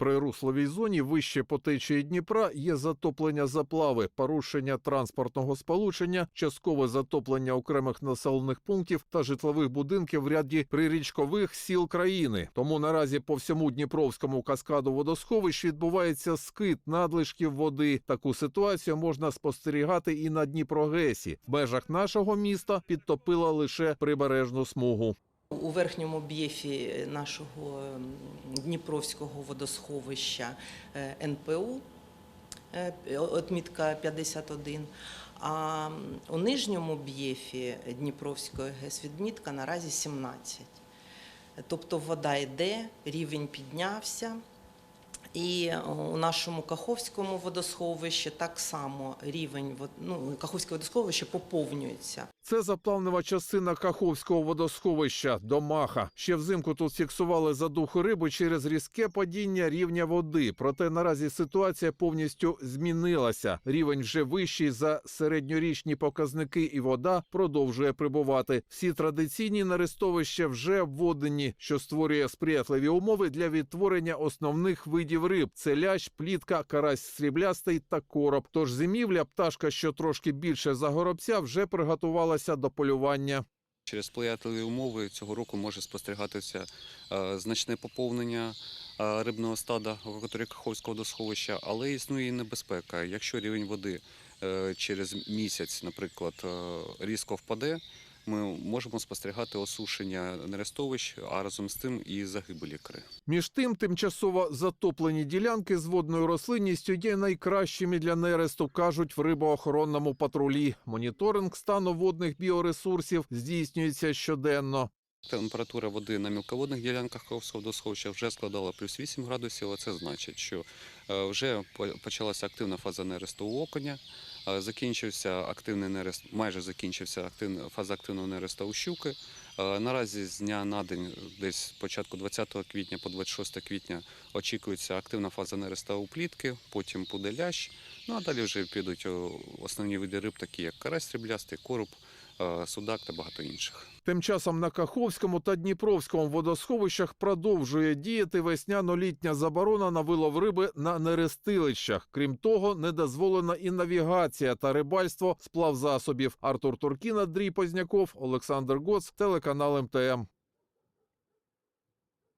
При русловій зоні вище по течії Дніпра є затоплення заплави, порушення транспортного сполучення, часткове затоплення окремих населених пунктів та житлових будинків в ряді прирічкових сіл країни. Тому наразі по всьому Дніпровському каскаду водосховищ відбувається скид надлишків води. Таку ситуацію можна спостерігати і на Дніпрогесі. В межах нашого міста підтопила лише прибережну смугу. У верхньому б'єфі нашого ем, Дніпровського водосховища е, НПУ е, отмітка 51, а у нижньому б'єфі Дніпровської ГЕС відмітка наразі 17. Тобто вода йде, рівень піднявся. І е, у нашому Каховському водосховищі так само рівень ну, Каховське водосховище поповнюється. Це заплавнева частина Каховського водосховища Домаха. Ще взимку тут фіксували задуху риби через різке падіння рівня води. Проте наразі ситуація повністю змінилася. Рівень вже вищий за середньорічні показники, і вода продовжує прибувати. Всі традиційні нерестовища вже обводені, що створює сприятливі умови для відтворення основних видів риб: це лящ, плітка, карась сріблястий та короб. Тож зимівля пташка, що трошки більше за горобця, вже приготувалася до полювання. Через сприятливі умови цього року може спостерігатися е, значне поповнення е, рибного стада акваторії Каховського водосховища, але існує і небезпека. Якщо рівень води е, через місяць, наприклад, різко впаде, ми можемо спостерігати осушення нерестовищ, а разом з тим і загибелі кри. Між тим, тимчасово затоплені ділянки з водною рослинністю є найкращими для нересту, кажуть в рибоохоронному патрулі. Моніторинг стану водних біоресурсів здійснюється щоденно. Температура води на мілководних ділянках Каховського водосховища вже складала плюс 8 градусів, а це значить, що е, вже почалася активна фаза нересту у окуня, е, закінчився активний нерест, майже закінчився активна, фаза активного нересту у щуки. Е, Наразі з дня на день, десь початку 20 квітня по 26 квітня, очікується активна фаза нереста у плітки, потім буде лящ. Ну а далі вже підуть основні види риб, такі як карась сріблястий, короб, судак та багато інших. Тим часом на Каховському та Дніпровському водосховищах продовжує діяти весняно-літня заборона на вилов риби на нерестилищах. Крім того, не дозволена і навігація та рибальство сплав засобів. Артур Туркіна, Дрій Позняков, Олександр Гоц, телеканал МТМ.